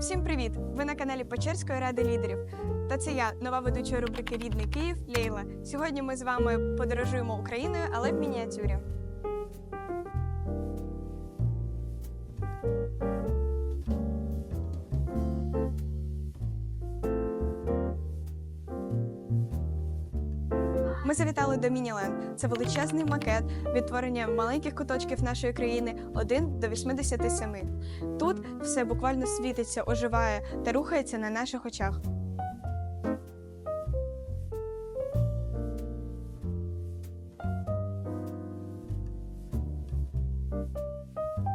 Всім привіт! Ви на каналі Печерської ради лідерів. Та це я, нова ведуча рубрики Рідний Київ Лейла. Сьогодні ми з вами подорожуємо Україною, але в мініатюрі. Ми завітали до Мініленд. Це величезний макет відтворення маленьких куточків нашої країни 1 до 87. Тут все буквально світиться, оживає та рухається на наших очах.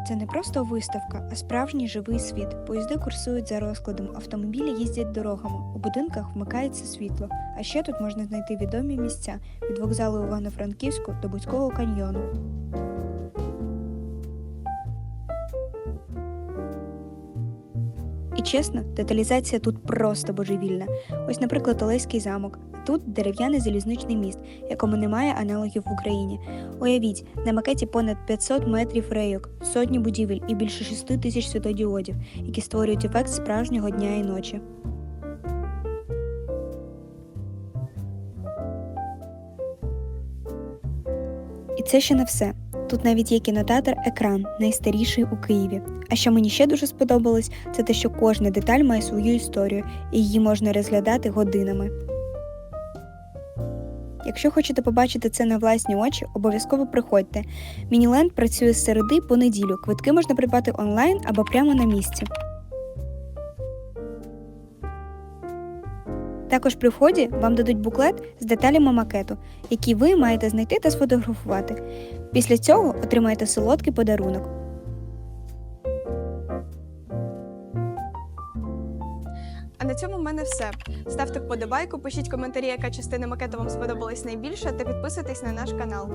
Це не просто виставка, а справжній живий світ. Поїзди курсують за розкладом, автомобілі їздять дорогами, у будинках вмикається світло. А ще тут можна знайти відомі місця від вокзалу Івано-Франківську до Бузького каньйону. І чесно, деталізація тут просто божевільна. Ось, наприклад, Олеський замок. Тут дерев'яний залізничний міст, якому немає аналогів в Україні. Уявіть, на макеті понад 500 метрів рейок, сотні будівель і більше 6 тисяч світодіодів, які створюють ефект справжнього дня і ночі. І це ще не все. Тут навіть є кінотеатр Екран, найстаріший у Києві. А що мені ще дуже сподобалось, це те, що кожна деталь має свою історію, і її можна розглядати годинами. Якщо хочете побачити це на власні очі, обов'язково приходьте. Мініленд працює з середи по неділю. Квитки можна придбати онлайн або прямо на місці. Також при вході вам дадуть буклет з деталями макету, які ви маєте знайти та сфотографувати. Після цього отримаєте солодкий подарунок. А на цьому в мене все. Ставте вподобайку, пишіть коментарі, яка частина макету вам сподобалась найбільше, та підписуйтесь на наш канал.